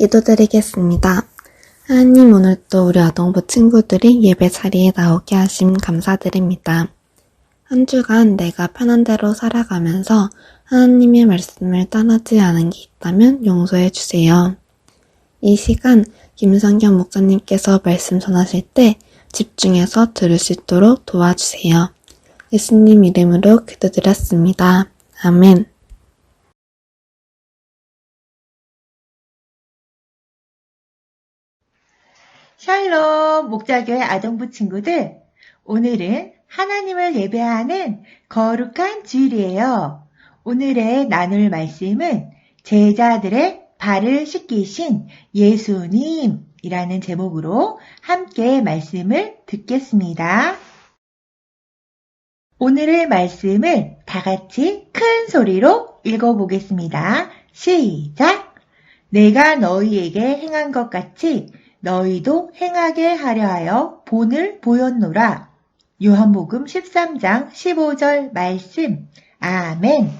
기도드리겠습니다. 하나님 오늘도 우리 아동부 친구들이 예배 자리에 나오게 하심 감사드립니다. 한 주간 내가 편한 대로 살아가면서 하나님의 말씀을 따르지 않은 게 있다면 용서해 주세요. 이 시간 김성경 목사님께서 말씀 전하실 때 집중해서 들을 수 있도록 도와주세요. 예수님 이름으로 기도드렸습니다. 아멘. 샬롬 목자교회 아동부 친구들 오늘은 하나님을 예배하는 거룩한 주일이에요. 오늘의 나눌 말씀은 제자들의 발을 씻기신 예수님이라는 제목으로 함께 말씀을 듣겠습니다. 오늘의 말씀을 다 같이 큰 소리로 읽어보겠습니다. 시작! 내가 너희에게 행한 것 같이 너희도 행하게 하려 하여 본을 보였노라. 요한복음 13장 15절 말씀. 아멘.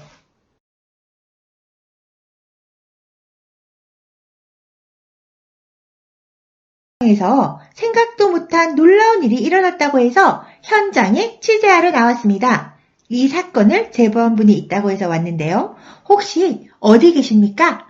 에서 생각도 못한 놀라운 일이 일어났다고 해서 현장에 취재하러 나왔습니다. 이 사건을 제보한 분이 있다고 해서 왔는데요. 혹시 어디 계십니까?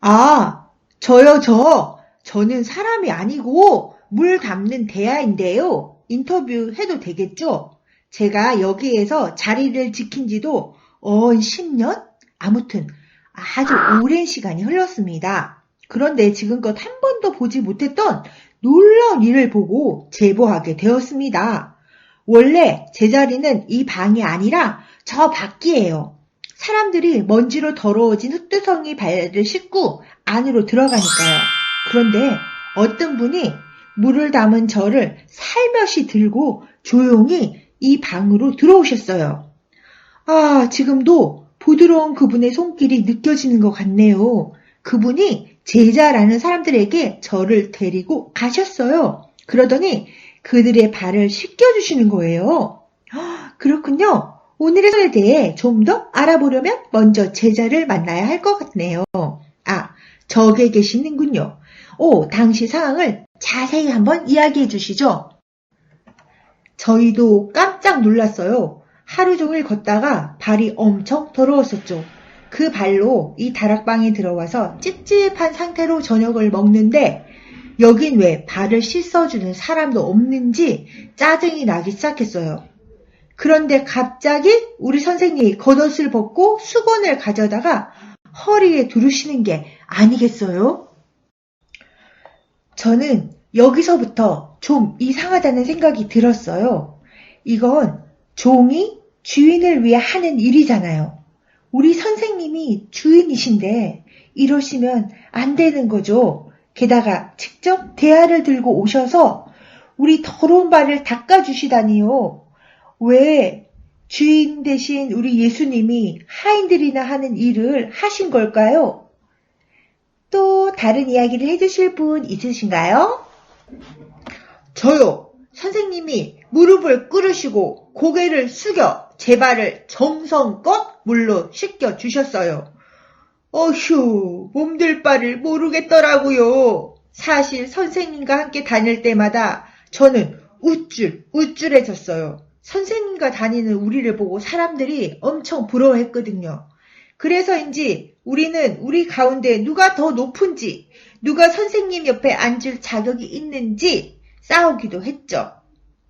아, 저요, 저. 저는 사람이 아니고 물 담는 대야인데요. 인터뷰 해도 되겠죠? 제가 여기에서 자리를 지킨 지도 어 10년? 아무튼 아주 오랜 시간이 흘렀습니다. 그런데 지금껏 한 번도 보지 못했던 놀라운 일을 보고 제보하게 되었습니다. 원래 제 자리는 이 방이 아니라 저 밖이에요. 사람들이 먼지로 더러워진 흙두성이 발을 씻고 안으로 들어가니까요. 그런데 어떤 분이 물을 담은 저를 살며시 들고 조용히 이 방으로 들어오셨어요. 아, 지금도 부드러운 그분의 손길이 느껴지는 것 같네요. 그분이 제자라는 사람들에게 저를 데리고 가셨어요. 그러더니 그들의 발을 씻겨주시는 거예요. 아, 그렇군요. 오늘의 설에 대해 좀 더 알아보려면 먼저 제자를 만나야 할 것 같네요. 아, 저게 계시는군요. 오, 당시 상황을 자세히 한번 이야기해 주시죠. 저희도 깜짝 놀랐어요. 하루 종일 걷다가 발이 엄청 더러웠었죠. 그 발로 이 다락방에 들어와서 찝찝한 상태로 저녁을 먹는데 여긴 왜 발을 씻어주는 사람도 없는지 짜증이 나기 시작했어요. 그런데 갑자기 우리 선생님이 겉옷을 벗고 수건을 가져다가 허리에 두르시는 게 아니겠어요? 저는 여기서부터 좀 이상하다는 생각이 들었어요. 이건 종이 주인을 위해 하는 일이잖아요. 우리 선생님이 주인이신데 이러시면 안 되는 거죠. 게다가 직접 대야를 들고 오셔서 우리 더러운 발을 닦아주시다니요. 왜 주인 대신 우리 예수님이 하인들이나 하는 일을 하신 걸까요? 또 다른 이야기를 해주실 분 있으신가요? 저요. 선생님이 무릎을 꿇으시고 고개를 숙여 제 발을 정성껏 물로 씻겨 주셨어요. 어휴, 몸들 바를 모르겠더라고요. 사실 선생님과 함께 다닐 때마다 저는 우쭐, 우쭐해졌어요. 선생님과 다니는 우리를 보고 사람들이 엄청 부러워했거든요. 그래서인지 우리는 우리 가운데 누가 더 높은지, 누가 선생님 옆에 앉을 자격이 있는지 싸우기도 했죠.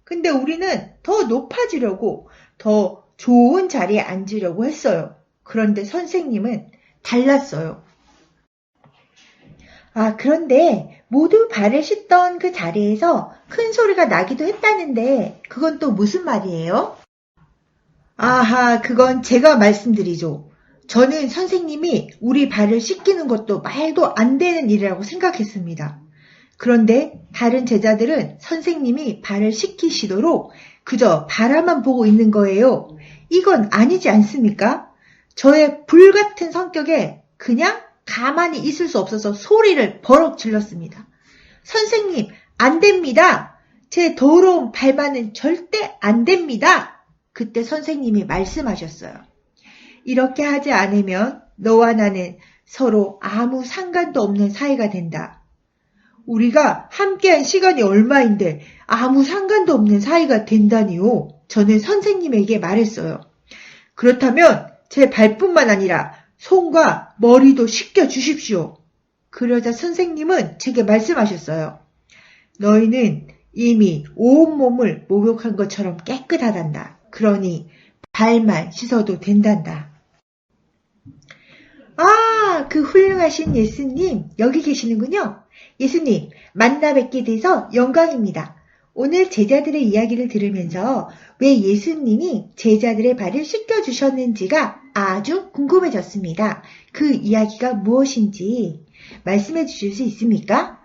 근데 우리는 더 높아지려고, 더 좋은 자리에 앉으려고 했어요. 그런데 선생님은 달랐어요. 아, 그런데 모두 발을 씻던 그 자리에서 큰 소리가 나기도 했다는데 그건 또 무슨 말이에요? 아하, 그건 제가 말씀드리죠. 저는 선생님이 우리 발을 씻기는 것도 말도 안 되는 일이라고 생각했습니다. 그런데 다른 제자들은 선생님이 발을 씻기시도록 그저 바라만 보고 있는 거예요. 이건 아니지 않습니까? 저의 불같은 성격에 그냥 가만히 있을 수 없어서 소리를 버럭 질렀습니다. 선생님, 안 됩니다. 제 더러운 발만은 절대 안 됩니다. 그때 선생님이 말씀하셨어요. 이렇게 하지 않으면 너와 나는 서로 아무 상관도 없는 사이가 된다. 우리가 함께한 시간이 얼마인데 아무 상관도 없는 사이가 된다니요. 저는 선생님에게 말했어요. 그렇다면 제 발뿐만 아니라 손과 머리도 씻겨 주십시오. 그러자 선생님은 제게 말씀하셨어요. 너희는 이미 온몸을 목욕한 것처럼 깨끗하단다. 그러니 발만 씻어도 된단다. 아, 그 훌륭하신 예수님, 여기 계시는군요. 예수님, 만나 뵙게 돼서 영광입니다. 오늘 제자들의 이야기를 들으면서 왜 예수님이 제자들의 발을 씻겨주셨는지가 아주 궁금해졌습니다. 그 이야기가 무엇인지 말씀해 주실 수 있습니까?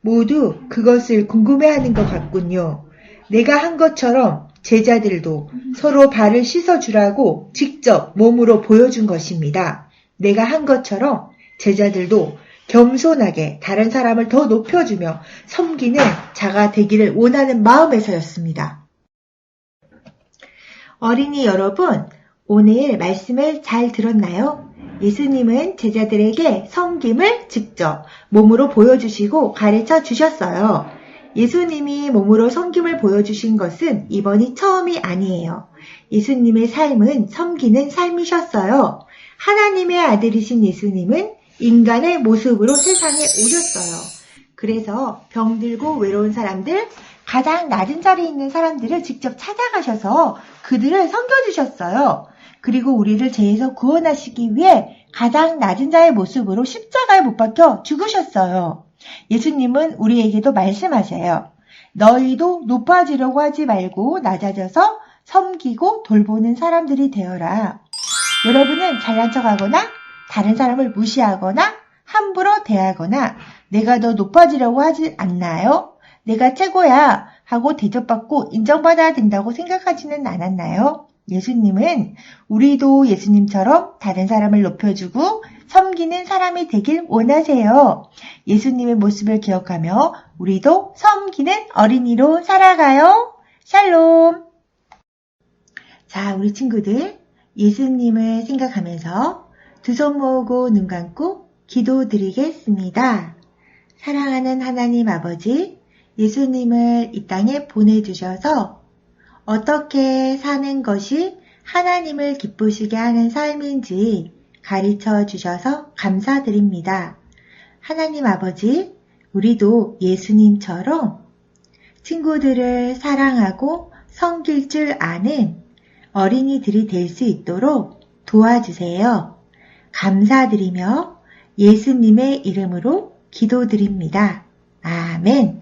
모두 그것을 궁금해하는 것 같군요. 내가 한 것처럼 제자들도 서로 발을 씻어주라고 직접 몸으로 보여준 것입니다. 내가 한 것처럼 제자들도 겸손하게 다른 사람을 더 높여주며 섬기는 자가 되기를 원하는 마음에서였습니다. 어린이 여러분, 오늘 말씀을 잘 들었나요? 예수님은 제자들에게 섬김을 직접 몸으로 보여주시고 가르쳐 주셨어요. 예수님이 몸으로 섬김을 보여주신 것은 이번이 처음이 아니에요. 예수님의 삶은 섬기는 삶이셨어요. 하나님의 아들이신 예수님은 인간의 모습으로 세상에 오셨어요. 그래서 병들고 외로운 사람들, 가장 낮은 자리에 있는 사람들을 직접 찾아가셔서 그들을 섬겨주셨어요. 그리고 우리를 죄에서 구원하시기 위해 가장 낮은 자의 모습으로 십자가에 못 박혀 죽으셨어요. 예수님은 우리에게도 말씀하셔요. 너희도 높아지려고 하지 말고 낮아져서 섬기고 돌보는 사람들이 되어라. 여러분은 잘난 척하거나 다른 사람을 무시하거나 함부로 대하거나 내가 더 높아지려고 하지 않나요? 내가 최고야 하고 대접받고 인정받아야 된다고 생각하지는 않았나요? 예수님은 우리도 예수님처럼 다른 사람을 높여주고 섬기는 사람이 되길 원하세요. 예수님의 모습을 기억하며 우리도 섬기는 어린이로 살아가요. 샬롬. 자, 우리 친구들 예수님을 생각하면서 두 손 모으고 눈 감고 기도 드리겠습니다. 사랑하는 하나님 아버지, 예수님을 이 땅에 보내주셔서 어떻게 사는 것이 하나님을 기쁘시게 하는 삶인지 가르쳐 주셔서 감사드립니다. 하나님 아버지, 우리도 예수님처럼 친구들을 사랑하고 섬길 줄 아는 어린이들이 될 수 있도록 도와주세요. 감사드리며 예수님의 이름으로 기도드립니다. 아멘.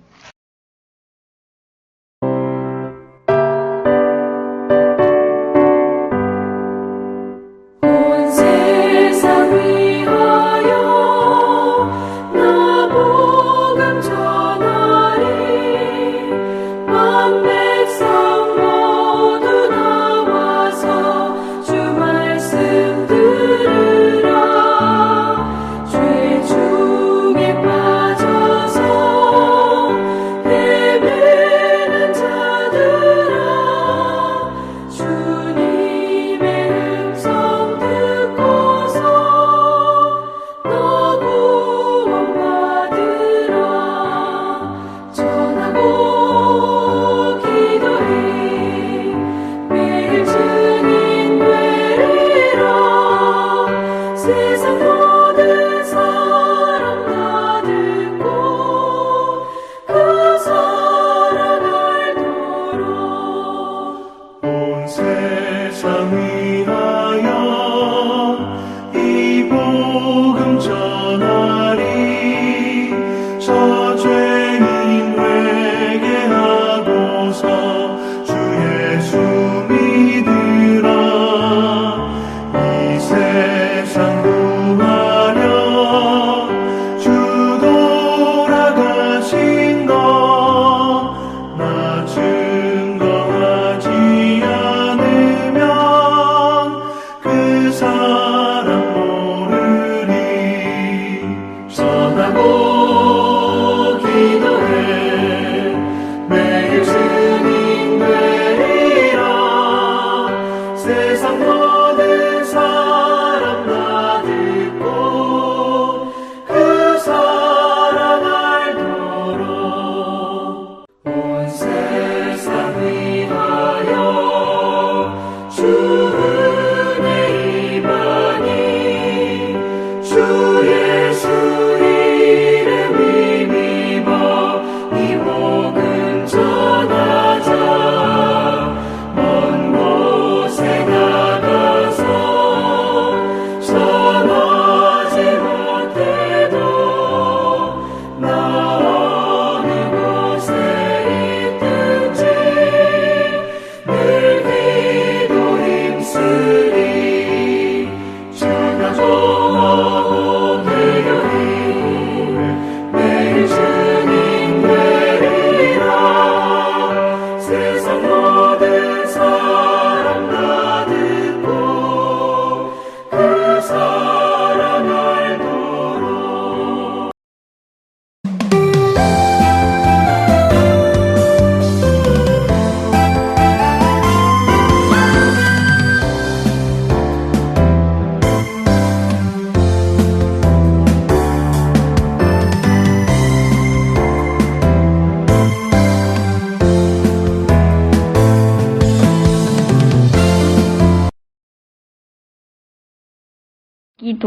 Hallelujah.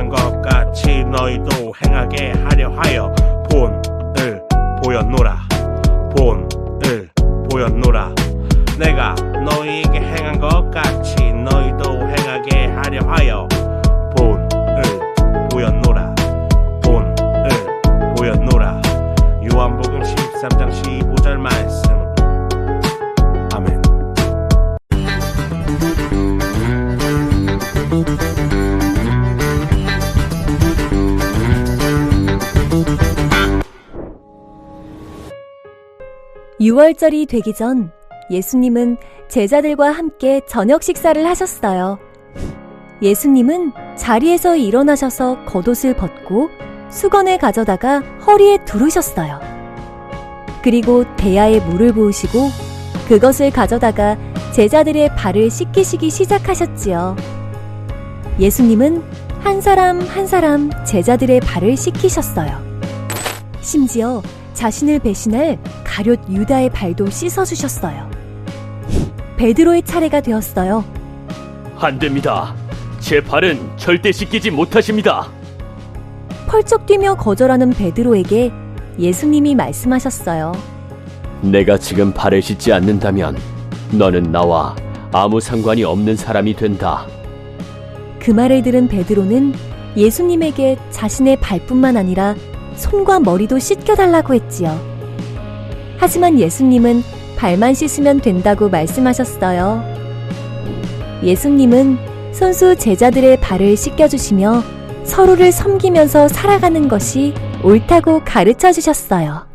행한 것 같이 너희도 행하게 하려 하여 본을 보였노라. 본을 보였노라. 내가 너희에게 행한 것 같이 너희도 행하게 하려 하여 본을 보였노라. 본을 보였노라. 요한복음 13장 15절 말씀 6월절이 되기 전 예수님은 제자들과 함께 저녁 식사를 하셨어요. 예수님은 자리에서 일어나셔서 겉옷을 벗고 수건을 가져다가 허리에 두르셨어요. 그리고 대야에 물을 부으시고 그것을 가져다가 제자들의 발을 씻기시기 시작하셨지요. 예수님은 한 사람 한 사람 제자들의 발을 씻기셨어요. 심지어 자신을 배신할 가룟 유다의 발도 씻어주셨어요. 베드로의 차례가 되었어요. 안 됩니다. 제 발은 절대 씻기지 못하십니다. 펄쩍 뛰며 거절하는 베드로에게 예수님이 말씀하셨어요. 내가 지금 발을 씻지 않는다면 너는 나와 아무 상관이 없는 사람이 된다. 그 말을 들은 베드로는 예수님에게 자신의 발뿐만 아니라 손과 머리도 씻겨달라고 했지요. 하지만 예수님은 발만 씻으면 된다고 말씀하셨어요. 예수님은 손수 제자들의 발을 씻겨주시며 서로를 섬기면서 살아가는 것이 옳다고 가르쳐 주셨어요.